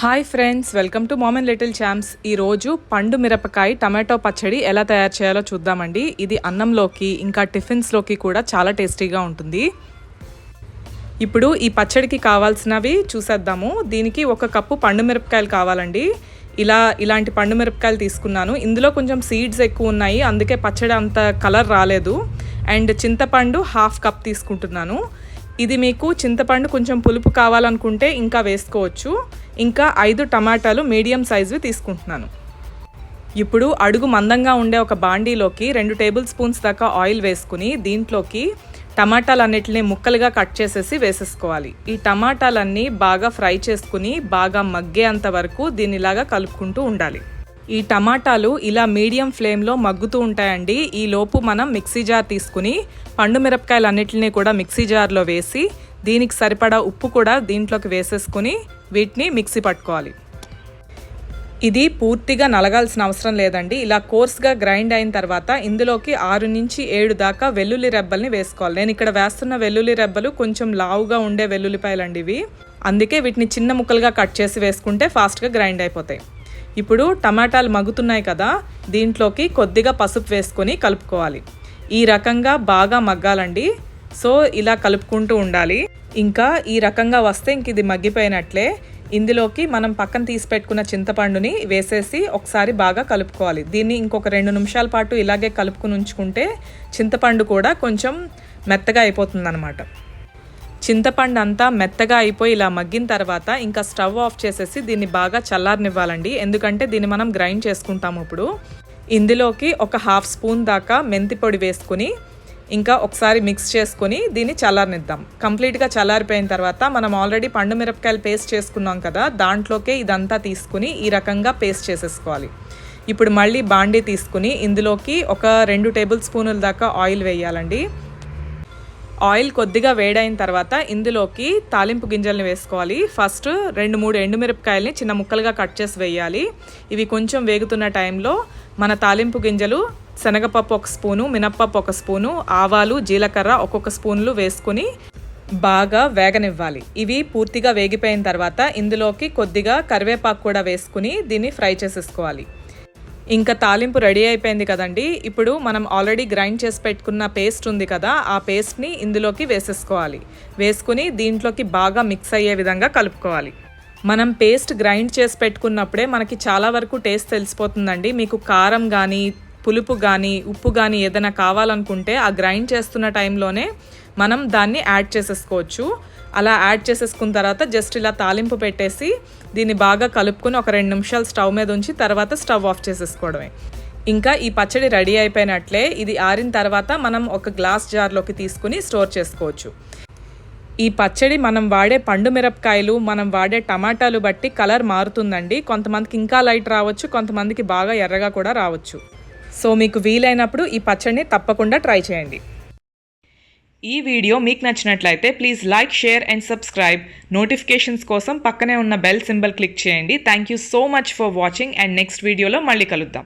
Hi friends welcome to mom little champs ఈరోజు పండు మిరపకాయ టమాటో పచ్చడి ఎలా తయారు చేయాలో చూద్దామండి. ఇది అన్నంలోకి ఇంకా టిఫిన్స్లోకి కూడా చాలా టేస్టీగా ఉంటుంది. ఇప్పుడు ఈ పచ్చడికి కావాల్సినవి చూసేద్దాము. దీనికి ఒక కప్పు పండు మిరపకాయలు కావాలండి. ఇలా ఇలాంటి పండు మిరపకాయలు తీసుకున్నాను. ఇందులో కొంచెం సీడ్స్ ఎక్కువ ఉన్నాయి అందుకే పచ్చడి అంత కలర్ రాలేదు. అండ్ చింతపండు హాఫ్ కప్ తీసుకుంటున్నాను. ఇది మీకు చింతపండు కొంచెం పులుపు కావాలనుకుంటే ఇంకా వేసుకోవచ్చు. ఇంకా ఐదు టమాటాలు మీడియం సైజువి తీసుకుంటున్నాను. ఇప్పుడు అడుగు మందంగా ఉండే ఒక బాండీలోకి రెండు టేబుల్ స్పూన్స్ దాకా ఆయిల్ వేసుకుని దీంట్లోకి టమాటాలన్నిటిని ముక్కలుగా కట్ చేసేసి వేసేసుకోవాలి. ఈ టమాటాలన్నీ బాగా ఫ్రై చేసుకుని బాగా మగ్గేంత వరకు దీనిలాగా కలుపుకుంటూ ఉండాలి. ఈ టమాటాలు ఇలా మీడియం ఫ్లేమ్లో మగ్గుతూ ఉంటాయండి. ఈ లోపు మనం మిక్సీ జార్ తీసుకుని పండు మిరపకాయలు అన్నిటిని కూడా మిక్సీ జార్లో వేసి దీనికి సరిపడా ఉప్పు కూడా దీంట్లోకి వేసేసుకుని వీటిని మిక్సీ పట్టుకోవాలి. ఇది పూర్తిగా నలగాల్సిన అవసరం లేదండి. ఇలా కోర్స్గా గ్రైండ్ అయిన తర్వాత ఇందులోకి ఆరు నుంచి ఏడు దాకా వెల్లుల్లి రెబ్బల్ని వేసుకోవాలి. నేను ఇక్కడ వేస్తున్న వెల్లుల్లి రెబ్బలు కొంచెం లావుగా ఉండే వెల్లుల్లిపాయలండి ఇవి. అందుకే వీటిని చిన్న ముక్కలుగా కట్ చేసి వేసుకుంటే ఫాస్ట్గా గ్రైండ్ అయిపోతాయి. ఇప్పుడు టమాటాలు మగ్గుతున్నాయి కదా దీంట్లోకి కొద్దిగా పసుపు వేసుకొని కలుపుకోవాలి. ఈ రకంగా బాగా మగ్గాలండి. సో ఇలా కలుపుకుంటూ ఉండాలి. ఇంకా ఈ రకంగా వస్తే ఇంక ఇది మగ్గిపోయినట్లే. ఇందులోకి మనం పక్కన తీసి పెట్టుకున్న చింతపండుని వేసేసి ఒకసారి బాగా కలుపుకోవాలి. దీన్ని ఇంకొక రెండు నిమిషాల పాటు ఇలాగే కలుపుకుని ఉంచుకుంటే చింతపండు కూడా కొంచెం మెత్తగా అయిపోతుంది అనమాట చింతపండు అంతా మెత్తగా అయిపోయి ఇలా మగ్గిన తర్వాత ఇంకా స్టవ్ ఆఫ్ చేసేసి దీన్ని బాగా చల్లారనివ్వాలండి. ఎందుకంటే దీన్ని మనం గ్రైండ్ చేసుకుంటాము ఇప్పుడు. ఇందులోకి ఒక హాఫ్ స్పూన్ దాకా మెంతి పొడి వేసుకుని ఇంకా ఒకసారి మిక్స్ చేసుకొని దీన్ని చల్లారనిద్దాం. కంప్లీట్గా చల్లారిపోయిన తర్వాత మనం ఆల్రెడీ పండు మిరపకాయలు పేస్ట్ చేసుకున్నాం కదా దాంట్లోకే ఇదంతా తీసుకుని ఈ రకంగా పేస్ట్ చేసేసుకోవాలి. ఇప్పుడు మళ్ళీ బాండీ తీసుకుని ఇందులోకి ఒక రెండు టేబుల్ స్పూనుల దాకా ఆయిల్ వేయాలండి. ఆయిల్ కొద్దిగా వేడైన తర్వాత ఇందులోకి తాలింపు గింజల్ని వేసుకోవాలి. ఫస్ట్ రెండు మూడు ఎండుమిరపకాయల్ని చిన్న ముక్కలుగా కట్ చేసి వేయాలి. ఇవి కొంచెం వేగుతున్న టైంలో మన తాలింపు గింజలు శనగపప్పు ఒక స్పూను మినప్పప్పు ఒక స్పూను ఆవాలు జీలకర్ర ఒక్కొక్క స్పూన్లు వేసుకుని బాగా వేగనివ్వాలి. ఇవి పూర్తిగా వేగిపోయిన తర్వాత ఇందులోకి కొద్దిగా కరివేపాకు కూడా వేసుకుని దీన్ని ఫ్రై చేసేసుకోవాలి. ఇంకా తాలింపు రెడీ అయిపోయింది కదండి. ఇప్పుడు మనం ఆల్రెడీ గ్రైండ్ చేసి పెట్టుకున్న పేస్ట్ ఉంది కదా ఆ పేస్ట్ని ఇందులోకి వేసేసుకోవాలి. వేసుకుని దీంట్లోకి బాగా మిక్స్ అయ్యే విధంగా కలుపుకోవాలి. మనం పేస్ట్ గ్రైండ్ చేసి పెట్టుకున్నప్పుడే మనకి చాలా వరకు టేస్ట్ తెలిసిపోతుందండి. మీకు కారం కానీ పులుపు కానీ ఉప్పు కానీ ఏదైనా కావాలనుకుంటే ఆ గ్రైండ్ చేస్తున్న టైంలోనే మనం దాన్ని యాడ్ చేసేసుకోవచ్చు. అలా యాడ్ చేసేసుకున్న తర్వాత జస్ట్ ఇలా తాలింపు పెట్టేసి దీన్ని బాగా కలుపుకొని ఒక రెండు నిమిషాలు స్టవ్ మీద ఉంచి తర్వాత స్టవ్ ఆఫ్ చేసేసుకోవడమే. ఇంకా ఈ పచ్చడి రెడీ అయిపోయినట్లే ఇది ఆరిన తర్వాత మనం ఒక గ్లాస్ జార్లోకి తీసుకుని స్టోర్ చేసుకోవచ్చు. ఈ పచ్చడి మనం వాడే పండు మిరపకాయలు మనం వాడే టమాటాలు బట్టి కలర్ మారుతుందండి. కొంతమందికి ఇంకా లైట్ రావచ్చు కొంతమందికి బాగా ఎర్రగా కూడా రావచ్చు. సో మీకు వీలైనప్పుడు ఈ పచ్చడిని తప్పకుండా ట్రై చేయండి. ఈ వీడియో మీకు నచ్చినట్లయితే please like share and subscribe notifications కోసం పక్కనే ఉన్న బెల్ సింబల్ క్లిక్ చేయండి. Thank you so much for watching and next వీడియోలో మళ్ళీ కలుద్దాం.